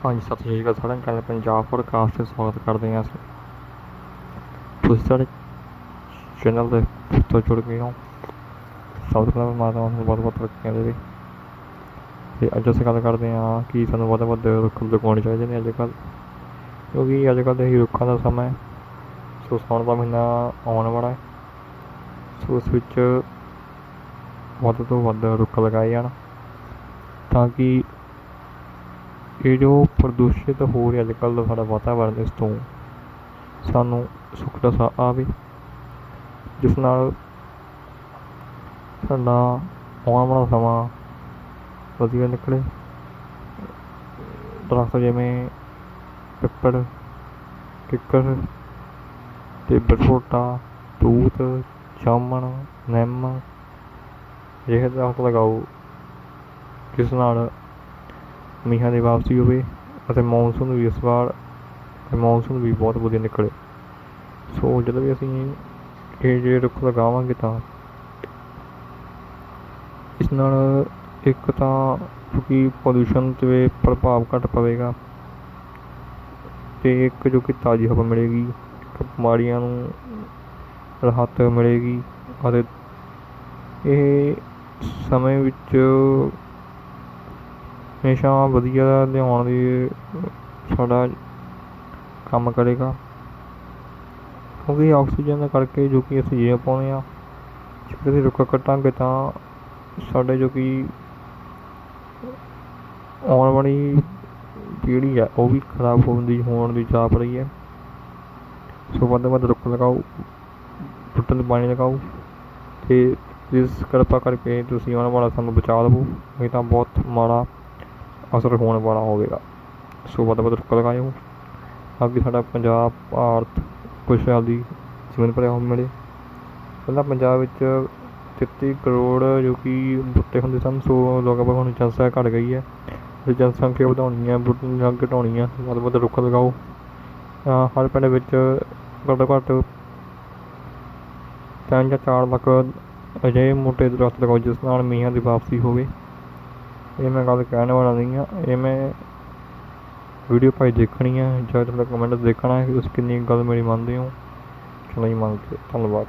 ਹਾਂਜੀ, ਸਤਿ ਸ਼੍ਰੀ ਅਕਾਲ ਸਾਰਿਆਂ ਨੂੰ। ਪੰਜਾਬ ਪੋਡਕਾਸਟ 'ਤੇ ਸਵਾਗਤ ਕਰਦੇ ਹਾਂ ਅਸੀਂ। ਤੁਸੀਂ ਸਾਡੇ ਚੈਨਲ ਦੇ ਤੋਂ ਜੁੜ ਗਏ ਹੋ। ਸਭ ਤੋਂ ਪਹਿਲਾਂ ਪਰਮਾਤਮਾ ਨੂੰ ਬਹੁਤ ਬਹੁਤ ਤਰੱਕੀਆਂ ਦੇਵੇ ਤੇ ਅੱਜ ਅਸੀਂ ਗੱਲ ਕਰਦੇ ਹਾਂ ਕਿ ਸਾਨੂੰ ਵੱਧ ਤੋਂ ਵੱਧ ਰੁੱਖ ਲਗਾਉਣੇ ਚਾਹੀਦੇ ਨੇ ਅੱਜ ਕੱਲ੍ਹ ਕਿਉਂਕਿ ਅੱਜ ਕੱਲ੍ਹ ਦੇ ਰੁੱਖਾਂ ਦਾ ਸਮਾਂ ਹੈ। ਸੋ ਸਾਉਣ ਦਾ ਮਹੀਨਾ ਆਉਣ ਵਾਲਾ ਹੈ। ਸੋ ਉਸ ਵਿੱਚ ਵੱਧ ਤੋਂ ਵੱਧ ਰੁੱਖ ਲਗਾਏ ਜਾਣ। ਤਾਂ ਕਿ ਇਹ ਜੋ ਪ੍ਰਦੂਸ਼ਿਤ ਹੋ ਰਿਹਾ ਅੱਜ ਕੱਲ੍ਹ ਸਾਡਾ ਵਾਤਾਵਰਨ ਇਸ ਤੋਂ, ਸਾਨੂੰ ਸੁੱਖ ਦਾ ਸਾਹ ਆਵੇ, ਜਿਸ ਨਾਲ ਸਾਡਾ ਆਉਣ ਵਾਲਾ ਸਮਾਂ ਵਧੀਆ ਨਿਕਲੇ। ਦਰਖਤ ਜਿਵੇਂ ਪਿੱਪਲ, ਕਿੱਕਰ ਤੇ ਬਰਫੋਟਾ ਤੂਤ, ਜਾਮਣ, ਨਿੰਮ, ਇਹ ਦਰਖਤ ਲਗਾਓ, ਜਿਸ ਨਾਲ ਮੀਂਹਾਂ ਦੀ ਵਾਪਸੀ ਹੋਵੇ ਅਤੇ ਮੌਨਸੂਨ ਵੀ ਇਸ ਵਾਰ ਮੌਨਸੂਨ ਵੀ ਬਹੁਤ ਵਧੀਆ ਨਿਕਲੇ। ਸੋ ਜਦੋਂ ਵੀ ਅਸੀਂ ਇਹ ਜਿਹੜੇ ਰੁੱਖ ਲਗਾਵਾਂਗੇ ਤਾਂ ਇਸ ਨਾਲ ਇੱਕ ਤਾਂ ਕਿਉਂਕਿ ਪੋਲਿਊਸ਼ਨ 'ਤੇ ਪ੍ਰਭਾਵ ਘੱਟ ਪਵੇਗਾ ਅਤੇ ਇੱਕ ਜੋ ਕਿ ਤਾਜ਼ੀ ਹਵਾ ਮਿਲੇਗੀ ਬਿਮਾਰੀਆਂ ਨੂੰ ਰਾਹਤ ਮਿਲੇਗੀ ਅਤੇ ਇਹ ਸਮੇਂ ਵਿੱਚ ਹਮੇਸ਼ਾ ਵਧੀਆ ਲਿਆਉਣ ਦੀ, ਸਾਡਾ ਕੰਮ ਕਰੇਗਾ। ਕਿਉਂਕਿ ਆਕਸੀਜਨ ਕਰਕੇ ਜੋ ਕਿ ਅਸੀਂ ਜੀਅ ਪਾਉਂਦੇ ਹਾਂ ਜੇਕਰ ਅਸੀਂ ਰੁੱਖ ਕੱਟਾਂਗੇ ਤਾਂ ਸਾਡੇ ਜੋ ਕਿ ਆਉਣ ਵਾਲੀ ਪੀੜ੍ਹੀ ਹੈ ਉਹ ਵੀ ਖਰਾਬ ਹੋਣ ਦੀ ਹੋਣ ਦੀ ਜਾਪ ਰਹੀ ਹੈ। ਸੋ ਵੱਧ ਤੋਂ ਵੱਧ ਰੁੱਖ ਲਗਾਓ ਬੂਟਿਆਂ ਨੂੰ ਪਾਣੀ ਲਗਾਓ ਅਤੇ ਇਸ ਕਿਰਪਾ ਕਰਕੇ ਤੁਸੀਂ ਉਹਨਾਂ ਵਾਲਾ ਸਾਨੂੰ ਬਚਾ ਲਵੋ ਨਹੀਂ ਤਾਂ ਬਹੁਤ ਮਾੜਾ ਅਸਰ ਹੋਣ ਵਾਲਾ ਹੋਵੇਗਾ। ਸੋ ਵੱਧ ਤੋਂ ਵੱਧ ਰੁੱਖ ਲਗਾਇਓ। ਤਾਂ ਕਿ ਸਾਡਾ ਪੰਜਾਬ ਭਾਰਤ ਖੁਸ਼ਹਾਲੀ ਜੀਵਨ ਭਰਿਆ ਹੋ ਮਿਲੇ। ਪਹਿਲਾਂ ਪੰਜਾਬ ਵਿੱਚ ਤੇਤੀ ਕਰੋੜ ਜੋ ਕਿ ਬੂਟੇ ਹੁੰਦੇ ਸਨ, ਸੋ ਲਗਭਗ ਹੁਣ ਜਨਸੰਖਿਆ ਘੱਟ ਗਈ ਹੈ। ਤੇ ਜਨਸੰਖਿਆ ਵਧਾਉਣੀ ਹੈ ਬੂਟੇ ਘਟਾਉਣੀ ਹੈ ਵੱਧ ਤੋਂ ਵੱਧ ਰੁੱਖ ਲਗਾਓ। ਤਾਂ ਹਰ ਪਿੰਡ ਵਿੱਚ ਘੱਟੋ ਘੱਟ ਤਿੰਨ ਜਾਂ ਚਾਰ ਲੱਖ ਅਜਿਹੇ ਮੋਟੇ ਦਰਖਤ ਲਗਾਓ, ਜਿਸ ਨਾਲ ਮੀਂਹਾਂ ਦੀ ਵਾਪਸੀ ਹੋਵੇ। ਇਹ ਮੈਂ ਗੱਲ ਕਹਿਣ ਵਾਲਾ ਨਹੀਂ ਆ। ਇਹ ਮੈਂ ਵੀਡੀਓ ਭਾਈ ਦੇਖਣੀ ਹੈ ਜਾਂ ਤੁਹਾਡਾ ਕਮੈਂਟ ਦੇਖਣਾ ਹੈ ਕਿ ਤੁਸੀਂ ਕਿੰਨੀ ਗੱਲ ਮੇਰੀ ਮੰਨਦੇ ਹੋ। ਚਲੋ ਜੀ, ਮੰਨ ਕੇ ਧੰਨਵਾਦ।